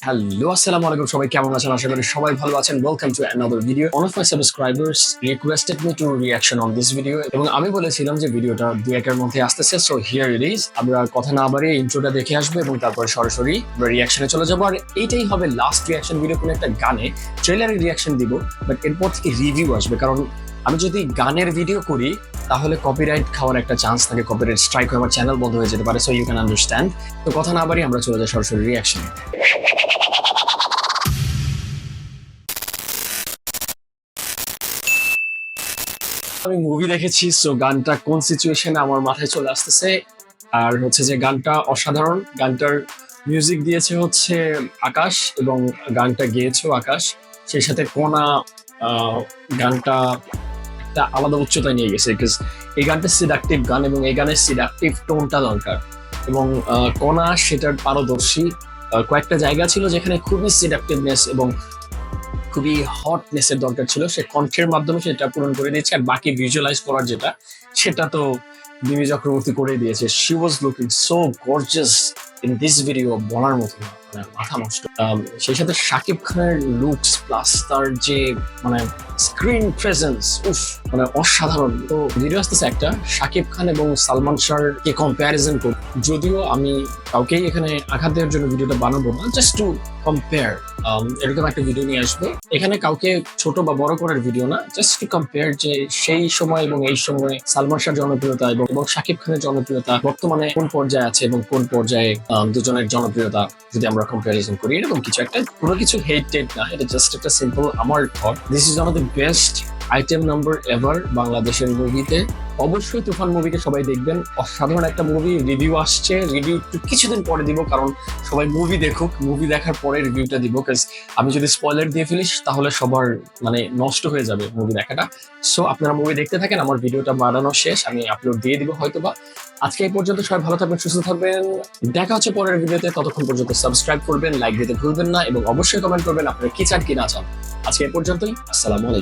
Hello আসসালামু আলাইকুম সবাই, কেমন আছেন? আশা করি সবাই ভালো আছেন। Welcome to another video one of my subscribers requested me to reaction on this video এবং আমি বলেছিলাম যে ভিডিওটা দু একের মধ্যে আসতেছে সো হিয়ার ইট ইজ আমরা কথা না বাড়িয়ে ইন্ট্রোটা দেখে আসব এবং তারপর সরাসরি আমরা রিঅ্যাকশনে চলে যাব। আর এইটাই হবে লাস্ট রিঅ্যাকশন ভিডিও কোনো একটা গানে। ট্রেলারে রিঅ্যাকশন দিব বাট এরপর থেকে রিভিউ আসবে। কারণ আমি যদি গানের ভিডিও করি, তাহলে কপিরাইট খাওয়ার একটা চান্স থাকে কপিরাইট স্ট্রাইক হয়ে আমার চ্যানেল বন্ধ হয়ে যেতে পারে সো ইউ ক্যান আন্ডারস্ট্যান্ড তো কথা না বাড়ি আমরা চলে যাই সরাসরি রিঅ্যাকশনে আমি মুভি দেখেছি সো গানটা কোন সিচুয়েশনে আমার মাথায় চলে আসতেছে, আর হচ্ছে যে গানটা অসাধারণ। গানটার মিউজিক দিয়েছে হচ্ছে আকাশ এবং গানটা গেয়েছেও আকাশ। সেই সাথে কোনা গানটা একটা আলাদা উচ্চতায় নিয়ে গেছে বিকজ এই গানটা সিডাকটিভ গান এবং এই গানের সিডাকটিভ টোনটা দরকার। এবং কোনা সেটার পারদর্শী। কয়েকটা জায়গা ছিল যেখানে খুবই সিডাকটিভনেস এবং খুবই হটনেসের দরকার ছিল। সে কণ্ঠের মাধ্যমে সেটা পূরণ করে দিয়েছে আর বাকি ভিজুয়ালাইজ করার যেটা, সেটা তো মিমি চক্রবর্তী করে দিয়েছে। She was looking so gorgeous in this video বলার মতো না। মানে মাথা নষ্ট। সেই সাথে শাকিব খানের লুকস প্লাস তার যে মানে স্ক্রিন প্রেজেন্স উফ মানে অসাধারণ। তো ভিডিও আসতেছে একটা, শাকিব খান এবং সালমান শাহর কে কম্প্যারিজন করি যদিও আমি কাউকেই এখানে আঘাত দেওয়ার জন্য ভিডিওটা বানাবো না জাস্ট টু কম্পেয়ার এরকম একটা ভিডিও নিয়ে আসব। এখানে কাউকে ছোট বা বড় করার ভিডিও না জাস্ট টু কম্পেয়ার যে সেই সময় এবং এই সময় সালমান শাহর জনপ্রিয়তা এবং এবং শাকিব খানের জনপ্রিয়তা বর্তমানে কোন পর্যায়ে আছে এবং কোন পর্যায়ে দুজনের জনপ্রিয়তা যদি আমরা কম্পারিজন করি। এরকম কিছু একটা, পুরো কিছু টেট না, এটা জাস্ট একটা সিম্পল আমার thought this is one of the best item number ever বাংলাদেশের মুভিতে অবশ্যই তুফান মুভিকে সবাই দেখবেন। অসাধারণ একটা মুভি রিভিউ আসছে। রিভিউ একটু কিছুদিন পরে দিব, কারণ সবাই মুভি দেখুক। মুভি দেখার পরে রিভিউটা দিব কাজ আমি যদি স্পয়লার দিয়ে ফেলিস, তাহলে সবার মানে নষ্ট হয়ে যাবে মুভি দেখাটা। সো আপনারা মুভি দেখতে থাকেন, আমার ভিডিওটা বানানো শেষ। আমি আপলোড দিয়ে দিব হয়তো বা আজকে এই পর্যন্ত সবাই ভালো থাকবেন, সুস্থ থাকবেন। দেখা হচ্ছে পরের ভিডিওতে ততক্ষণ পর্যন্ত সাবস্ক্রাইব করবেন লাইক দিতে ভুলবেন না এবং অবশ্যই কমেন্ট করবেন, আপনারা কি চান, কি না চান। আজকে এই পর্যন্তই। আসসালামু